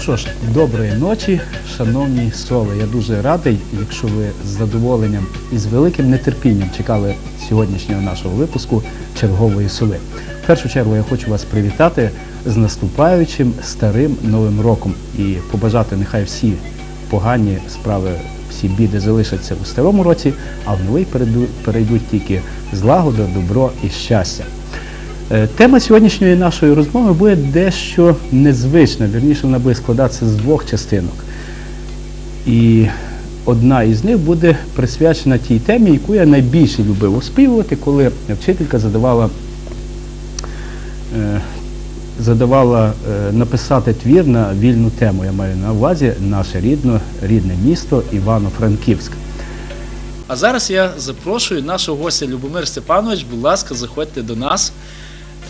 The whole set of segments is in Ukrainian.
що ж, доброї ночі, шановні соли. Я дуже радий, якщо ви з задоволенням і з великим нетерпінням чекали сьогоднішнього нашого випуску чергової соли. В першу чергу я хочу вас привітати з наступаючим старим новим роком і побажати, нехай всі погані справи, всі біди залишаться у старому році, а в новий перейдуть тільки злагода, добро і щастя. Е, Тема сьогоднішньої нашої розмови буде дещо незвична, вірніше вона буде складатися з двох частинок. І одна із них буде присвячена тій темі, яку я найбільше любив оспівувати, коли вчителька задавала, е, задавала е, написати твір на вільну тему. Я маю на увазі наше рідне, рідне місто Івано-Франківськ. А зараз я запрошую нашого гостя Любомир Степанович. Будь ласка, заходьте до нас.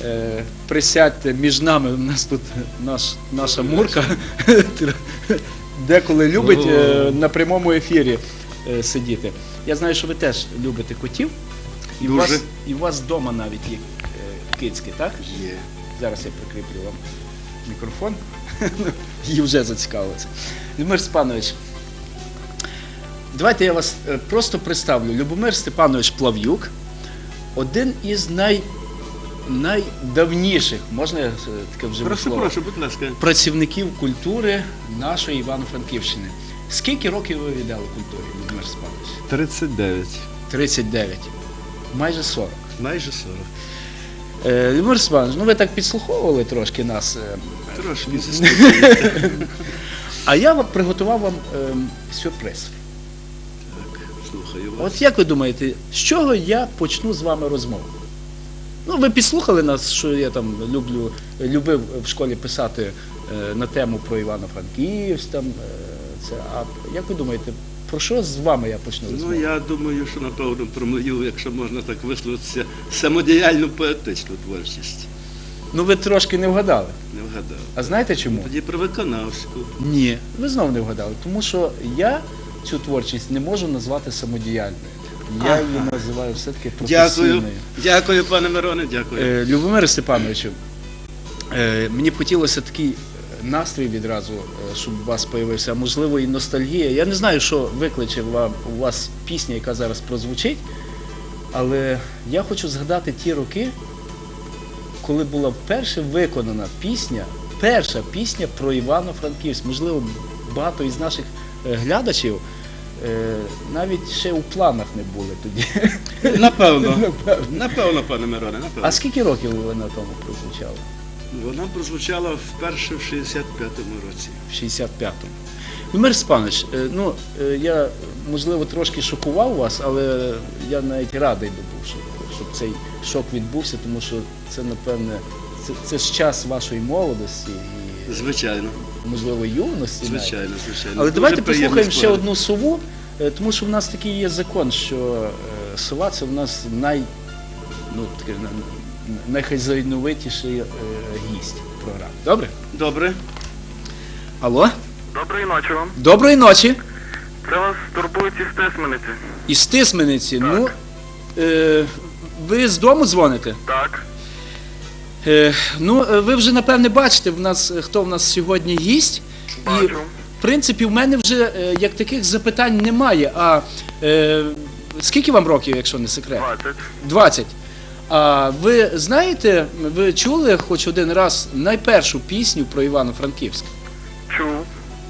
Е, Присядьте між нами. У нас тут наш, наша мурка деколи любить е, на прямому ефірі е, сидіти. Я знаю, що ви теж любите котів. І, у вас, і у вас вдома навіть є кицьки, так? Є. Зараз я прикріплю вам мікрофон. Її вже зацікавилося. Любомир Степанович, давайте я вас просто представлю. Любомир Степанович Плав'юк, один із най, найдавніших, можна я е, таке вже Прошу, слово, прошу, будь ласка. працівників культури нашої Івано-Франківщини. Скільки років ви віддали культурі, Любомир Степанович? 39. 39. Майже 40. Майже 40. Е, Любомир Степанович, ну ви так підслуховували трошки нас. е, Трошки А я вам приготував вам ем, сюрприз. Так, слухаю вас. От як ви думаєте, з чого я почну з вами розмову? Ну, ви підслухали нас, що я там люблю, любив в школі писати е, на тему про Івано-Франківськ. Там, е, це, а як ви думаєте, про що з вами я почну Ну, я думаю, що напевно про мою, якщо можна так висловитися, самодіяльну поетичну творчість. Ну ви трошки не вгадали. Не вгадав. А знаєте чому? Тоді про виконавську. Ні, ви знову не вгадали, тому що я цю творчість не можу назвати самодіяльною. Я її називаю все-таки Дякую. професійною. Дякую, пане Мироне, дякую. Е, Любомире Степановичу, е, мені б хотілося такий настрій відразу, е, щоб у вас з'явився, а можливо і ностальгія. Я не знаю, що викличе вам, у вас пісня, яка зараз прозвучить, але я хочу згадати ті роки, коли була вперше виконана пісня, перша пісня про Івано-Франківськ. Можливо, багато із наших е, глядачів навіть ще у планах не були тоді. Напевно. Напевно, пане Мироне, напевно. А скільки років ви на тому прозвучали? Вона прозвучала вперше в 65-му році. в 65-му. Любомир Степанович, е, ну е, я можливо трошки шокував вас, але я навіть радий би був, щоб, щоб цей шок відбувся, тому що це, напевне, це, це ж час вашої молодості і Звичайно, можливо юності. навіть. звичайно, звичайно. Але Дуже давайте послухаємо ще одну сову, е, тому що в нас такий є закон, що е, сова це в нас най, ну, таке, на- на- найхазяйновитіший е, гість програми. Добре? Добре. Алло? Доброї ночі вам. Доброї ночі! Це вас турбують із Тисмениці. Із Тисмениці. Ну, е, ви з дому дзвоните? Так. Е, ну, е, ви вже напевне бачите, в нас, е, хто в нас сьогодні гість. І, в принципі, в мене вже як таких запитань немає. А е, скільки вам років, якщо не секрет? 20. 20. А ви знаєте, ви чули хоч один раз найпершу пісню про Івано-Франківськ? Чув.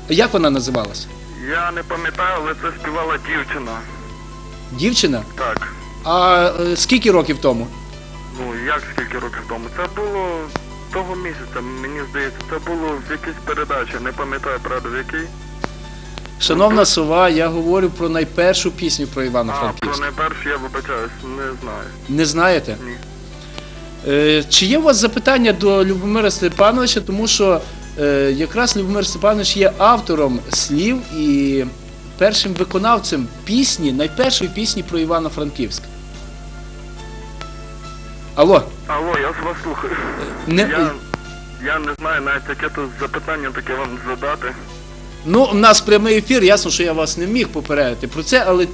Як вона називалася? Я не пам'ятаю, але це співала дівчина. Дівчина? Так. А скільки років тому? Як скільки років тому? Це було того місяця, мені здається, це було в якійсь передачі, не пам'ятаю, правда, в якій. Шановна сова, я говорю про найпершу пісню про А, Івано-Франківськ. про найперше я вибачаюсь, не знаю. Не знаєте? Ні. Е, чи є у вас запитання до Любомира Степановича, тому що е, якраз Любомир Степанович є автором слів і першим виконавцем пісні, найпершої пісні про Івано-Франківськ. Алло, Алло, я з вас слухаю. не, Я, я не знаю навіть яке тут запитання таке вам задати. ну, у нас прямий ефір, ясно, що я вас не міг попередити про це, але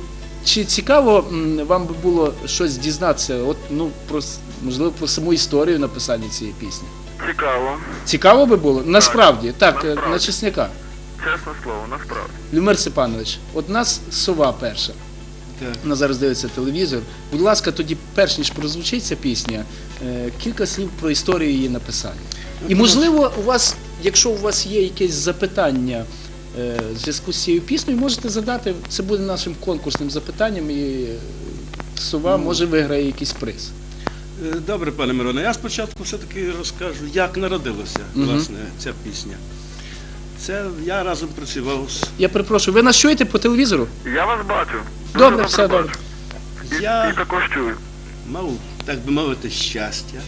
чи цікаво вам би було щось дізнатися, от, ну, про, можливо, про саму історію написання цієї пісні? Цікаво. Цікаво би було? Насправді, так, е, Насправді. на чесника. Чесне слово, насправді. Люмир Степанович, от нас сова перша. Так. Вона зараз дивиться телевізор. Будь ласка, тоді, перш ніж прозвучить ця пісня, е, кілька слів про історію її написання. І можливо, у вас, якщо у вас є якесь запитання е, в зв'язку з цією піснею, можете задати. Це буде нашим конкурсним запитанням, і е, сова може виграє якийсь приз. Е, Добре, пане Мироне, я спочатку все-таки розкажу, як народилася власне ця пісня. Це я разом працював з Я перепрошую, ви нас чуєте по телевізору? Я вас бачу. Добре, все добре. Я- і також чую. мав, так би мовити, щастя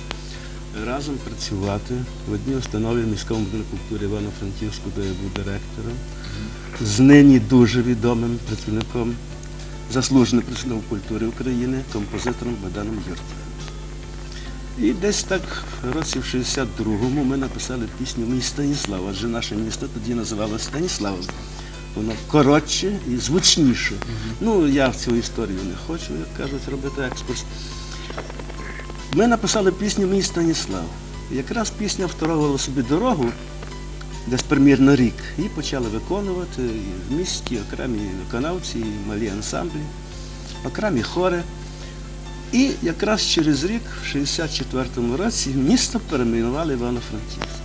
разом працювати в одній установі в міському будинку культури Івано-Франківську, де я був директором, з нині дуже відомим працівником, заслуженим працівником культури України, композитором Богданом Юртовим. І десь так в році в 62-му ми написали пісню Мій Станіслав, адже наше місто тоді називалося Станіслав. Воно коротше і звучніше. Ну, я в цю історію не хочу, як кажуть, робити екскурс. Ми написали пісню Мій Станіслав. Якраз пісня второвувала собі дорогу, десь примірно рік. Її почали виконувати і в місті окремі виконавці, і малі ансамблі, окремі хори. І якраз через рік, в 64-му році, місто перейменували Івано-Франківськ.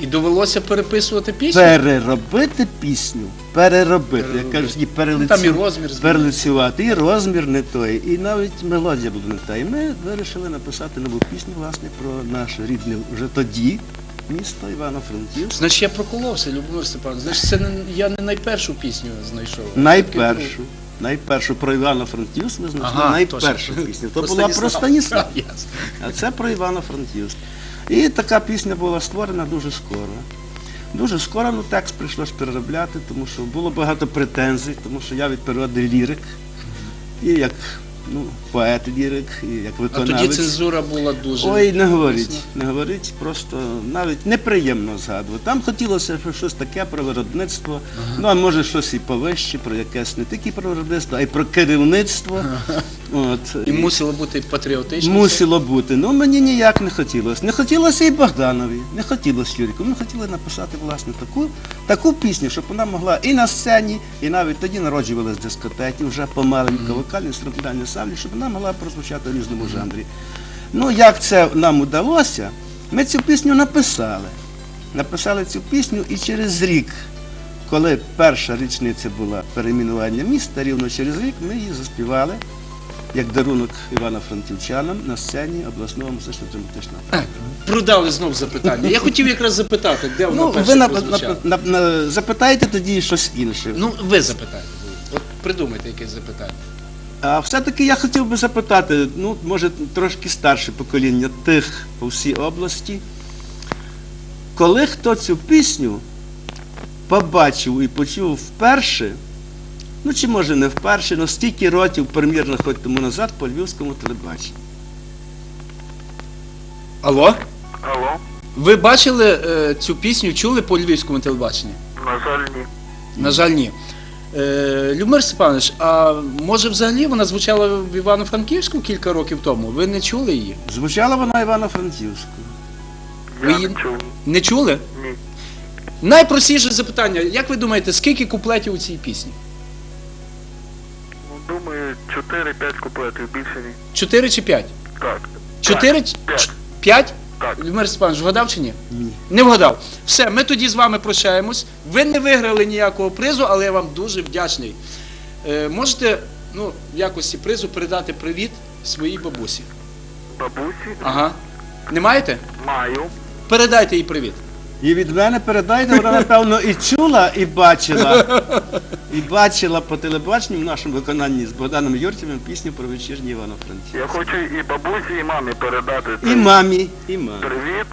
І довелося переписувати пісню. Переробити пісню, переробити, як Переробити. кажуть, і Ну, Там і розмір перелицювати, і розмір не той, і навіть мелодія була не та. І ми вирішили написати нову пісню, власне, про наше рідне вже тоді місто Івано-Франківськ. Значить, я проколовся, Любомир Степанович. Значить, це не, я не найпершу пісню знайшов. Найпершу. Найпершу про Івано-Франківськ ми знайшли Ага, найпершу точно. пісню. То була про Станіслав. А це про Івано-Франківськ. І така пісня була створена дуже скоро. Дуже скоро, ну текст прийшлося переробляти, тому що було багато претензій, тому що я від природи лірик. І як ну, поет лірик, як А тоді цензура була дуже. Ой, не говоріть, не говоріть, просто навіть неприємно згадувати. Там хотілося що щось таке про виробництво, ну а може щось і повище, про якесь не тільки про виробництво, а й про керівництво. От. І мусило бути патріотично. Мусило бути. Ну мені ніяк не хотілося. Не хотілося і Богданові, не хотілося Юріку. Ми хотіли написати власне таку, таку пісню, щоб вона могла і на сцені, і навіть тоді народжувалися дискотеки, вже помаленько, вокальні інструментальні савлі, щоб вона могла прозвучати в різному жанрі. Ну, як це нам удалося, ми цю пісню написали. Написали цю пісню і через рік, коли перша річниця була перейменування міста, рівно через рік ми її заспівали як дарунок Івано-Франківчанам на сцені обласного музично-драматичного театру. Продали знов запитання. Я хотів якраз запитати, де воно Ну, перше ви на, прозвучало. на, на, на, запитайте тоді щось інше. Ну, ви запитайте. От придумайте якесь запитання. А все-таки я хотів би запитати, ну, може, трошки старше покоління тих по всій області, коли хто цю пісню побачив і почув вперше, ну чи може не вперше, але стільки років примірно хоч тому назад по львівському телебаченню. Алло? Алло? Ви бачили е, цю пісню, чули по львівському телебаченні? На жаль, ні. На жаль, ні. Е, Любомир Степанович, а може взагалі вона звучала в Івано-Франківську кілька років тому? Ви не чули її? Звучала вона Івано-Франківську. Ви не її- чув. Не чули? Ні. Найпростіше запитання. Як ви думаєте, скільки куплетів у цій пісні? Ну, думаю, 4-5 куплетів, більше ні. Чотири чи п'ять? Так. Чотири? П'ять. Ч- П'ять? Так. Любомир Степанович, вгадав чи ні? Ні. Не вгадав. Все, ми тоді з вами прощаємось. Ви не виграли ніякого призу, але я вам дуже вдячний. Е, можете ну, в якості призу передати привіт своїй бабусі. Бабусі? Ага. Не маєте? Маю. Передайте їй привіт. І від мене передайте, вона, напевно, і чула, і бачила. І бачила по телебаченню в нашому виконанні з Богданом Юртєвим пісню про вечірній Івано-Франківськ. Я хочу і бабусі, і мамі передати І мамі, і мамі. привіт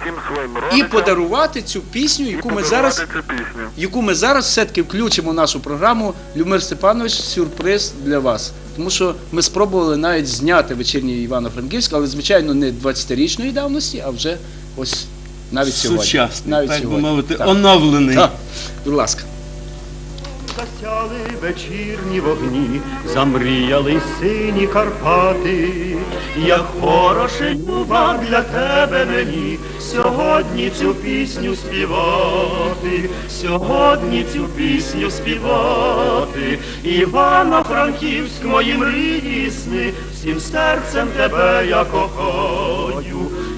всім своїм І подарувати цю пісню, і яку ми зараз, цю пісню. яку ми зараз все-таки включимо в нашу програму. Любомир Степанович, сюрприз для вас. Тому що ми спробували навіть зняти вечірній Івано-Франківськ, але звичайно не 20-річної давності, а вже ось навіть сьогодні. Сучасний, навіть так би мовити, Так. оновлений. Так, будь ласка. засяли вечірні вогні, замріяли сині Карпати, як хороше люба для тебе мені, сьогодні цю пісню співати, сьогодні цю пісню співати, Івано-Франківськ, мої мрії сни, всім серцем тебе я кохаю.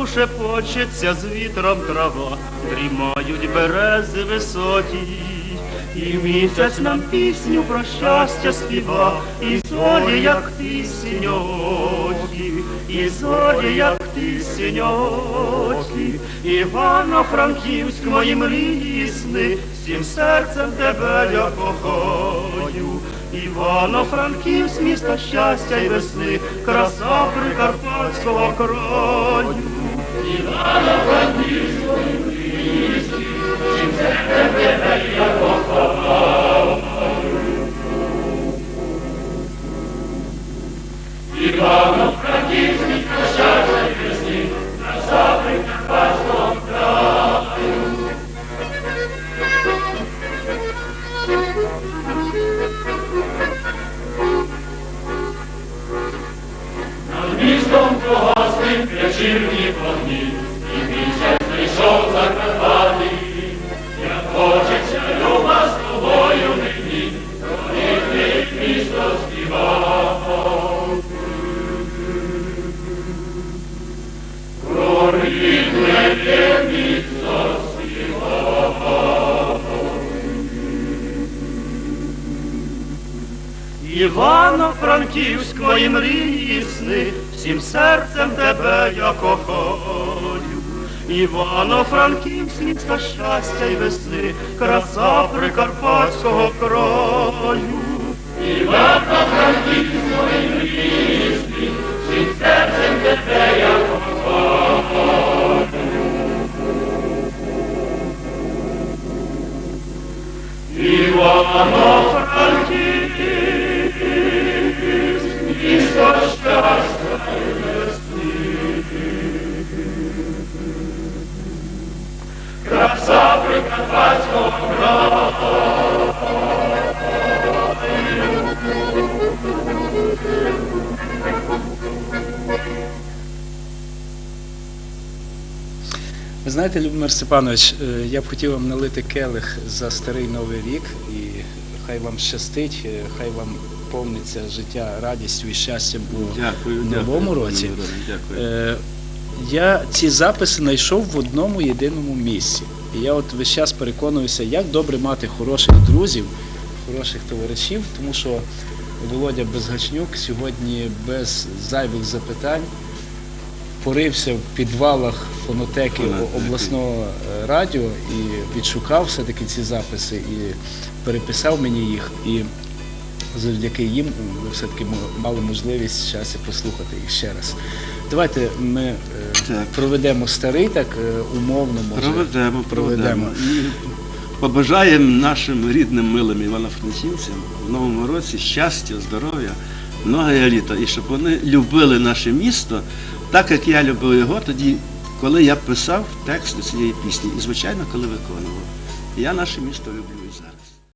парку шепочеться з вітром трава, дрімають берези високі, і місяць нам пісню про щастя співа, і зорі, як ти синьокі, і зорі, як ти синьокі, Івано-Франківськ, мої мрії сни, всім серцем тебе я кохаю. Івано-Франківськ, місто щастя й весни, краса прикарпатського краю. Івано-Франківськ, Івано-Франківськ, місто щастя й весни, краса прикарпатського краю. Івано-Франківськ, Ви знаєте, Любомир Степанович, е, я б хотів вам налити келих за старий новий рік і хай вам щастить, е, хай вам повниться життя радістю і щастям у Дякую, новому дякую, році. Дякую. Я ці записи знайшов в одному єдиному місці. І я от весь час переконуюся, як добре мати хороших друзів, хороших товаришів, тому що Володя Безгачнюк сьогодні без зайвих запитань порився в підвалах фонотеки обласного е, радіо і відшукав все-таки ці записи і переписав мені їх. І завдяки їм ви все-таки мали можливість і послухати їх ще раз. Давайте ми е, Так. проведемо старий, так е, умовно може. Проведемо, проведемо. проведемо. І побажаємо нашим рідним, милим івано-франківцям в новому році щастя, здоров'я, многое літа. І щоб вони любили наше місто, так як я любив його тоді, коли я писав тексти цієї пісні. І, звичайно, коли виконував. Я наше місто люблю і зараз.